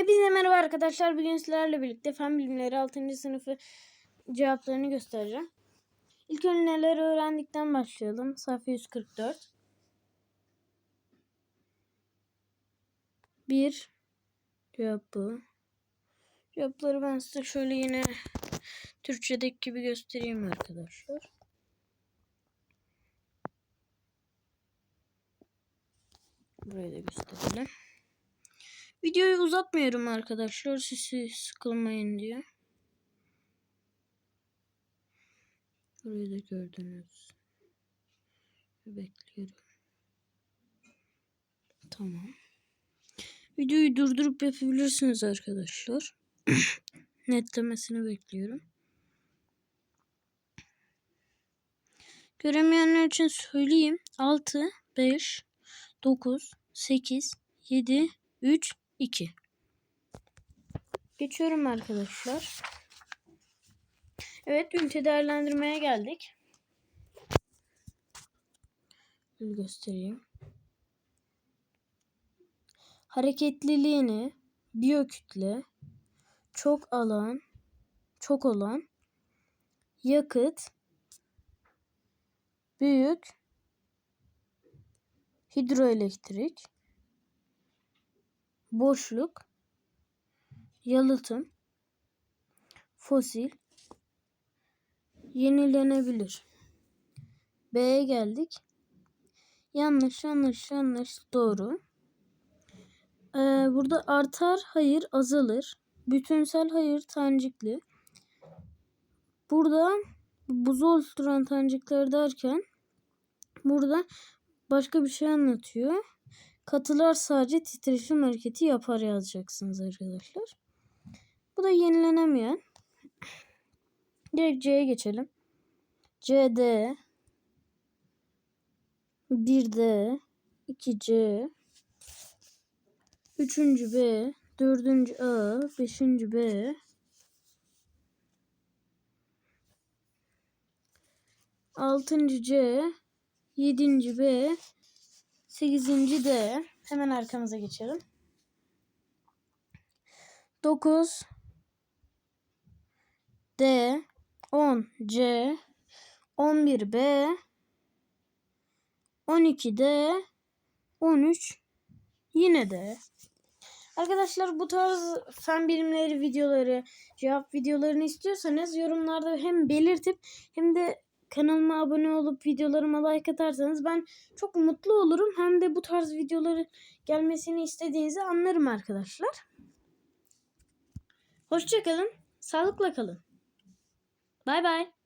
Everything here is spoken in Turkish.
Hepinize merhaba arkadaşlar. Bugün sizlerle birlikte fen bilimleri 6. sınıfı cevaplarını göstereceğim. İlk önce neler öğrendikten başlayalım. Sayfa 144. 1 cevap bu. Cevapları ben size şöyle yine Türkçedeki gibi göstereyim arkadaşlar. Burayı da gösterelim. Videoyu uzatmıyorum arkadaşlar. Siz sıkılmayın diye. Burayı da gördünüz. Bekliyorum. Tamam. Videoyu durdurup yapabilirsiniz arkadaşlar. Netlemesini bekliyorum. Göremeyenler için söyleyeyim. 6, 5, 9, 8, 7, 3, 2. Geçiyorum arkadaşlar. Evet ünite değerlendirmeye geldik. Bir göstereyim. Hareketliliğini biyokütle çok alan çok olan yakıt büyük hidroelektrik boşluk, yalıtım, fosil, yenilenebilir. B'ye geldik. Yanlış, yanlış, yanlış, doğru. Ee, burada artar, hayır, azalır. Bütünsel, hayır, tanecikli. Burada buzu oluşturan tanecikler derken burada başka bir şey anlatıyor. Katılar sadece titreşim hareketi yapar yazacaksınız arkadaşlar. Bu da yenilenemeyen. Direkt C'ye geçelim. CD 1D 2C 3. B 4. A 5. B 6. C 7. B 8. de. Hemen arkamıza geçelim. 9 D. 10 C. 11 B. 12 D. 13 yine de Arkadaşlar bu tarz fen bilimleri videoları, cevap videolarını istiyorsanız yorumlarda hem belirtip hem de kanalıma abone olup videolarıma like atarsanız ben çok mutlu olurum. Hem de bu tarz videoları gelmesini istediğinizi anlarım arkadaşlar. Hoşçakalın. Sağlıkla kalın. Bay bay.